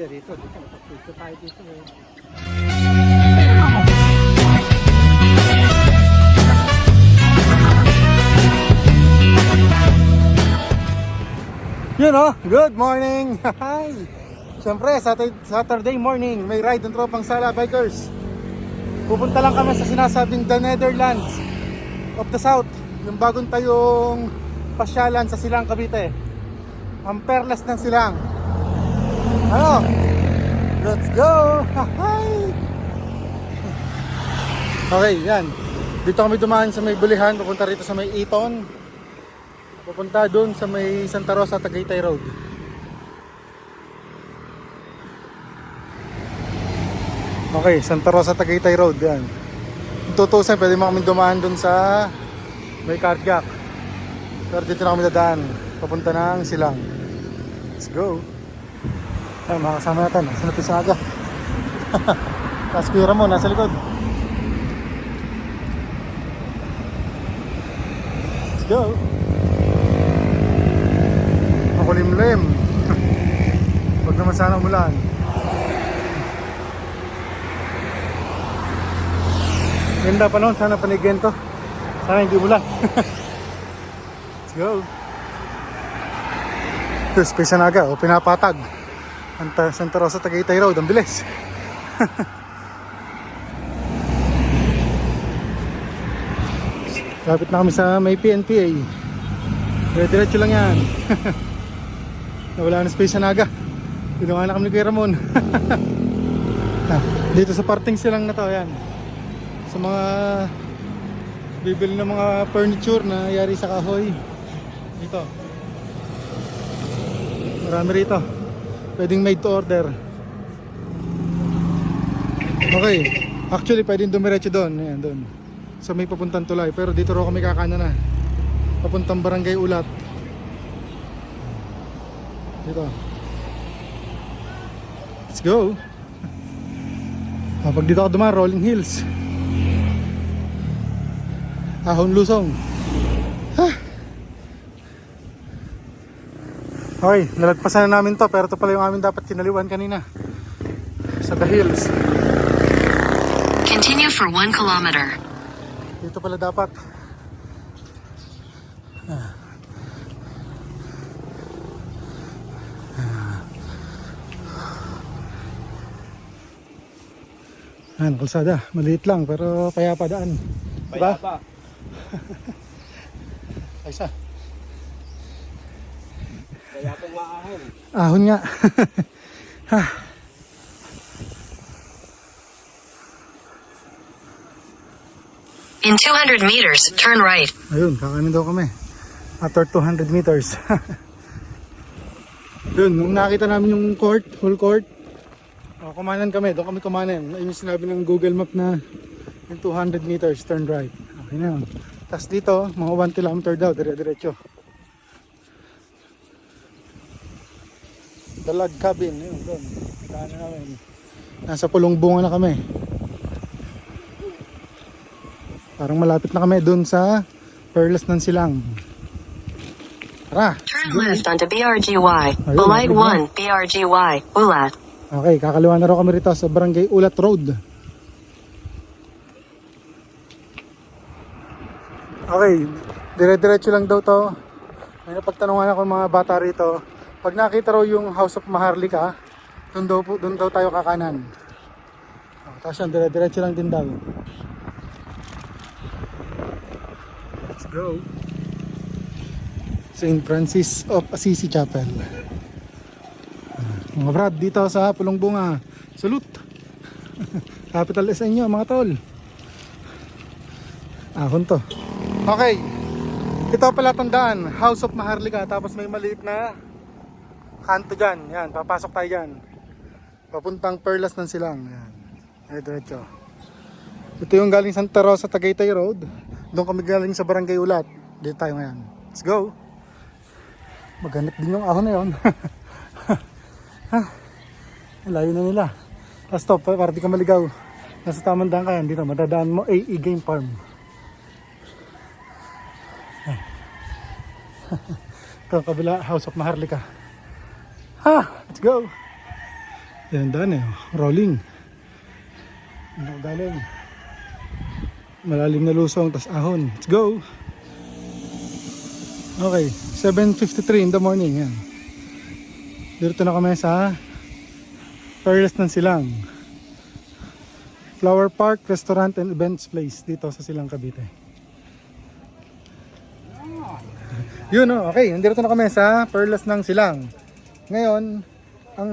Pwede rito, dito. Dito tayo dito. eh. Yun oh, good morning! Hi! Siyempre, Saturday morning, may ride ng tropang Sala Bikers. Pupunta lang kami sa sinasabing The Netherlands of the South. Yung bagong tayong pasyalan sa Silang Cavite. Ang perlas ng Silang. Ano? Let's go! Hi! Okay, yan. Dito kami dumaan sa may bulihan, pupunta rito sa may Eton. Pupunta doon sa may Santa Rosa, Tagaytay Road. Okay, Santa Rosa, Tagaytay Road, yan. Tutusin, pwede mo kami dumaan doon sa may carjack. Pero dito na kami dadaan, papunta ng Silang. Let's go. Ay, mga kasama natin, natin sa aga. Tapos Kuya Ramon, nasa likod. Let's go. Makulimlim. Huwag naman sana umulan. Ganda pa noon, sana panigyan to. Sana hindi umulan. Let's go. Ito, Space Naga, o pinapatag. Anta, Santa Rosa, Tagaytay Road, ang bilis. Kapit na kami sa may PNPA. Diretso lang yan. Nawala na space sa naga. Ginawa na kami ni Kuya Ramon. Ah, Dito sa parting silang na to, yan. Sa mga bibili ng mga furniture na yari sa kahoy. Dito. Marami rito. Pwedeng made to order. Okay. Actually, pwedeng dumiretso doon. Ayan, doon. Sa may papuntang tulay. Pero dito raw kami kakana na. Papuntang barangay ulat. Dito. Let's go. Ah, pag dito ako dumaan, Rolling Hills. Ahon Lusong. Okay, nalagpasan na namin to pero ito pala yung amin dapat kinaliwan kanina. Sa The Hills. Continue for one kilometer. Dito pala dapat. Ayan, kalsada. Maliit lang pero payapa daan. Diba? Payapa. Ay, isa. Kaya pong maahon. Ahon nga. ha. In 200 meters, turn right. Ayun, kakanin daw kami. After 200 meters. Doon, nung nakita namin yung court, full court, oh, kumanan kami, doon kami kumanan. Ayun yung sinabi ng Google Map na yung 200 meters, turn right. Okay na yun. Tapos dito, mga 1 kilometer daw, dire-diretso. Dalag cabin, yun, doon. Kano namin. Nasa pulong bunga na kami. Parang malapit na kami doon sa Perlas ng Silang. Tara! Turn left onto BRGY. Ayun 1, BRGY, Ulat. Okay, kakaliwa na raw kami rito sa Barangay Ulat Road. Okay, dire-diretso lang daw to. May napagtanungan ako ng mga bata rito. Pag nakita raw yung House of Maharlika, doon daw, doon daw tayo kakanan. Oh, tapos yan, dire-diretso lang din daw. Let's go. St. Francis of Assisi Chapel. Mga brad, dito sa Pulong Bunga. Salute! Capital SN nyo, mga tol. Ahon to. Okay. Ito pala tandaan. House of Maharlika. Tapos may maliit na kanto dyan. Yan, papasok tayo dyan. Papuntang Perlas ng Silang. Yan. Ay, diretso. Ito yung galing Santa Rosa, Tagaytay Road. Doon kami galing sa Barangay Ulat. Dito tayo ngayon. Let's go! Maganap din yung ahon na yun. Layo na nila. Tapos to, pa- para di ka maligaw. Nasa tamang daan ka yan. Dito, madadaan mo AE Game Farm. Ito, kabila, House of Maharlika. Ha! Let's go! Yan, daan eh. Rolling. Ano galing? Malalim na lusong, tas ahon. Let's go! Okay, 7.53 in the morning. Yan. Dito na kami sa Paris ng Silang. Flower Park, Restaurant and Events Place dito sa Silang Cavite. Yun oh, okay. Nandito na kami sa Perlas ng Silang. Ngayon, ang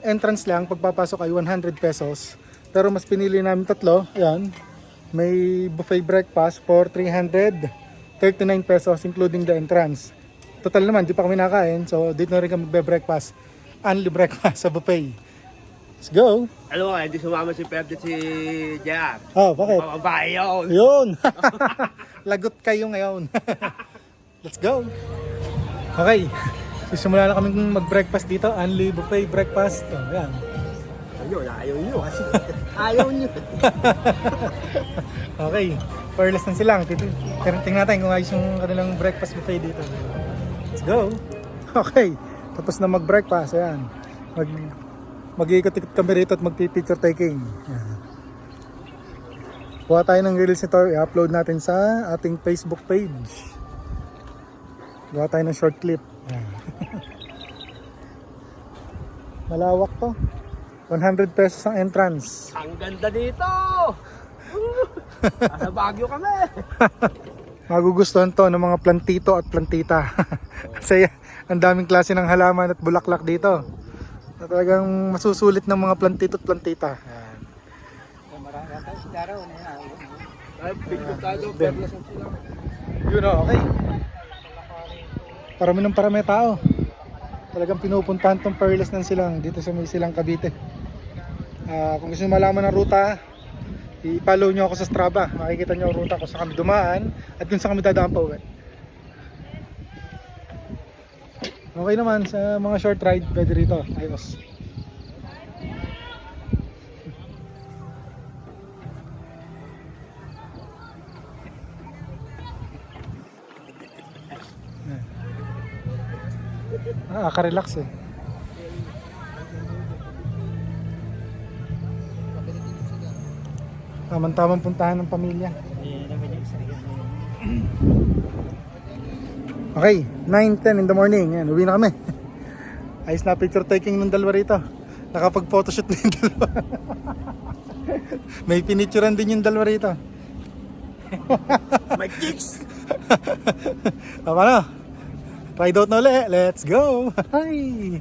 entrance lang pagpapasok ay 100 pesos. Pero mas pinili namin tatlo. Ayan. May buffet breakfast for 339 pesos including the entrance. Total naman, di pa kami nakain. So, dito na rin kami magbe-breakfast. Only breakfast sa buffet. Let's go! Alam mo, hindi sumama si Pep at si Jack. Oh, bakit? Babae yun. Yun! Lagot kayo ngayon. Let's go! Okay. Sisimula na kami mag-breakfast dito. Only buffet breakfast. Oh, yan. Ayun, ayaw nyo. Kasi ayaw nyo. Okay. Pearless na silang. Tingnan natin kung ayos yung kanilang breakfast buffet dito. Let's go! Okay. Tapos na mag-breakfast. Ayan. Mag mag-iikot-ikot kami rito at magpi-picture taking. Ayan. Kuha tayo ng reels nito. I-upload natin sa ating Facebook page. Gawa tayo ng short clip. Ayan. Malawak to. 100 pesos ang entrance. Ang ganda dito. Nasa Baguio kami. Magugustuhan to ng mga plantito at plantita. Kasi ang daming klase ng halaman at bulaklak dito. Na Talagang masusulit ng mga plantito at plantita. Ay, picture tayo. Yun o, okay. Parami ng parami tao. Talagang pinupuntahan tong Perlas ng silang dito sa may silang Cavite. Ah, kung gusto nyo malaman ng ruta, i-follow nyo ako sa Strava. Makikita nyo ang ruta kung saan kami dumaan at kung saan kami dadaan pa uwi. Okay naman sa mga short ride, pwede rito. Ayos. Ah, ka-relax eh. Tamang-tamang puntahan ng pamilya. Okay, 9.10 in the morning. Yan, uwi na kami. Ayos na picture taking ng dalawa rito. Nakapag-photoshoot na yung dalawa. May pinicturean din yung dalawa rito. My kicks. O, paano? Ride out na ulit. Let's go! Hi!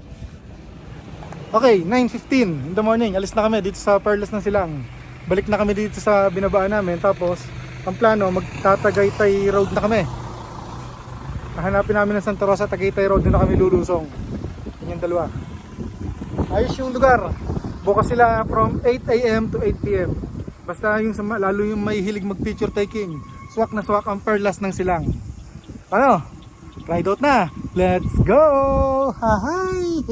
Okay, 9.15 in the morning. Alis na kami dito sa Perlas ng Silang. Balik na kami dito sa binabaan namin. Tapos, ang plano, magtatagaytay road na kami. Hahanapin namin ng Santa Rosa, Tagaytay Road. Doon na kami lulusong. Yun yung dalawa. Ayos yung lugar. Bukas sila from 8 a.m. to 8 p.m. Basta yung lalo yung may hilig mag picture taking. Swak na swak ang Perlas ng Silang. Ano? Ride out na. Let's go! Hi!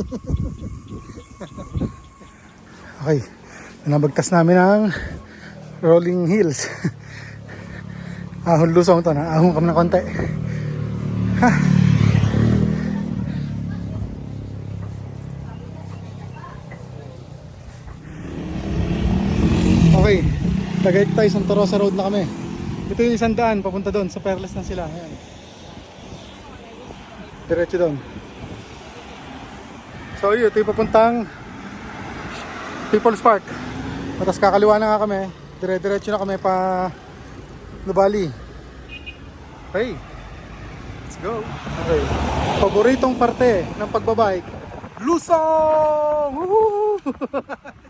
okay. Nabagtas namin ang Rolling Hills. Ahon lusong to na. Ahon kami ng konti. Ha. Okay. Tagay tayo Santa Rosa Road na kami. Ito yung isang daan papunta doon sa Perlas na sila. Ayan. Diretso doon. So yun, ito yung papuntang People's Park. Tapos kakaliwa na nga kami. Dire-diretso na kami pa Nubali. Okay. Let's go. Okay. Paboritong parte ng pagbabike. Lusong! Woohoo!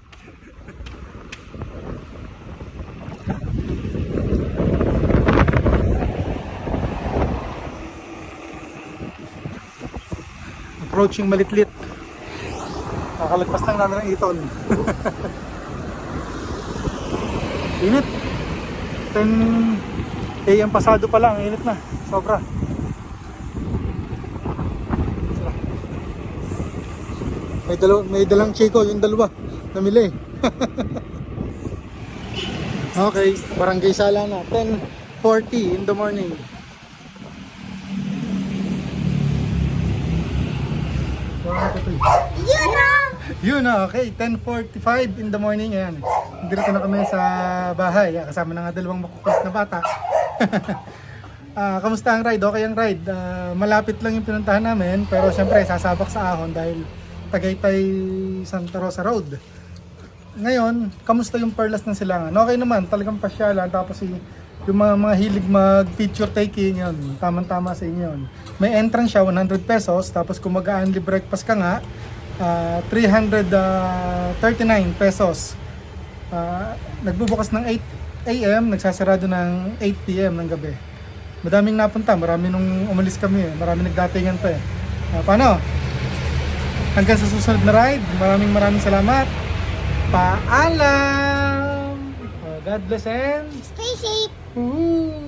Approaching Malitlit. Kakalagpas lang namin ng iton. init. 10 AM pasado pa lang, init na. Sobra. May, dalaw may dalang Chico, yung dalawa. Namili. okay, barangay sala na. 10.40 in the morning. Yun na! Yun na, okay. 10.45 in the morning. Ayan. Dito na kami sa bahay. Kasama na nga dalawang makukulit na bata. Ah, kamusta ang ride? Okay ang ride. Ah, malapit lang yung pinuntahan namin. Pero syempre, sasabak sa ahon dahil Tagaytay Santa Rosa Road. Ngayon, kamusta yung Perlas ng Silangan? Okay naman, talagang pasyalan. Tapos si, yung mga, mga hilig mag-picture taking, yun, tamang-tama sa inyo yun. May entrance siya, 100 pesos. Tapos kung mag-only breakfast ka nga, ah, 339 pesos. Ah, nagbubukas ng 8 a.m., nagsasarado ng 8 p.m. ng gabi. Madaming napunta, marami nung umalis kami eh. Marami nagdatingan pa eh. Ah, paano? Hanggang sa susunod na ride, maraming maraming salamat. Paalam! God bless and... Stay safe. Woohoo!